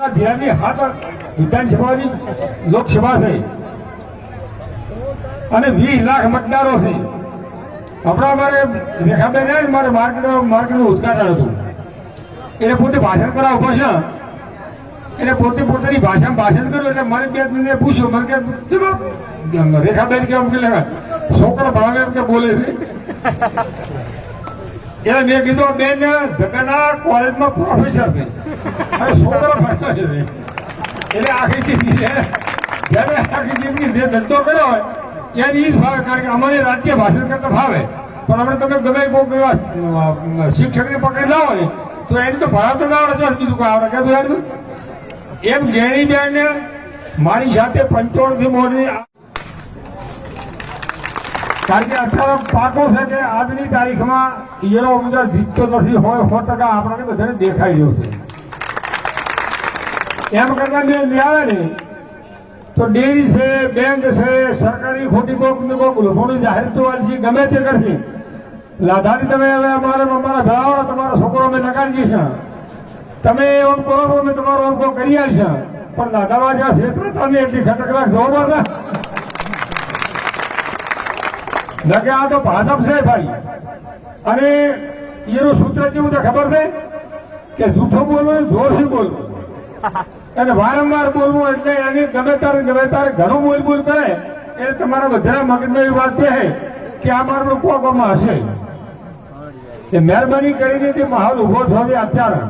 ધ્યાનની હાથ વિધાનસભાની લોકસભા થઈ અને વીસ લાખ મતદારો છે. હમણાં રેખાબેન મારે માર્કેટ માર્કેટનું ઉદઘાટન હતું. એટલે પોતે ભાષણ કરવા છે એટલે પોતે પોતાની ભાષામાં ભાષણ કર્યું એટલે મને બે દિને પૂછ્યું. મને કે? રેખાબેન કેમ? કે છોકરો ભણાવે એમ કે બોલે છે. એટલે મેં કીધું બેન ધક્કાના કોલેજમાં પ્રોફેસર છે. છોકરો ભણાવે છે એટલે આખી જિંદગી. જ્યારે આખી જિંદગી જે ધંધો કર્યો હોય ત્યારે ઈ જ ભાવે કારણ કે અમને રાજકીય ભાષણ કરતા ભાવે પણ આપણે તમે ગમે કોઈક એવા શિક્ષકને પકડી લાવો ને તો એની તો ભાવ ના આવડે તો બીજું કોઈ આવડે કે ભાઈ એમ જેણી બેન મારી સાથે પંચોળથી મોડી કારણ કે અત્યારે પાકો છે કે આજની તારીખમાં ઈયરો ઉમેદવાર જીતતો નથી હોય સો ટકા આપણને બધાને દેખાઈ રહ્યો છે એમ કરતા બે આવે ને, તો ડેરી છે, બેંક છે, સરકારી ખોટી કોક ને કોક લોકોની જાહેરાતો વાળી ગમે તે કરશે. લાધારી તમે હવે અમારે અમારા ભાવ તમારો છોકરો અમે નકારી જશે તમે એમ કરો અમે તમારો એમ કોઈ કરી આવશે પણ લાધારવા જ્યાં ક્ષેત્ર તમે એટલી ખટક રાખજો બાબા નકે આ તો ભાજપ છે ભાઈ. અને એનું સૂત્ર કેવું તો ખબર છે? કે જૂઠું બોલો ને જોરથી બોલવું. અને વારંવાર બોલવું એટલે એની ગમે તારે ગમે તારે ઘણું બોલ બોલ કરે એટલે તમારા બધાના મગજમાં એવી વાત છે કે આ મારું કોકમાં હશે. એ મહેરબાની કરીને તે માહોલ ઊભો થયો અત્યારે.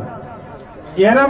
એના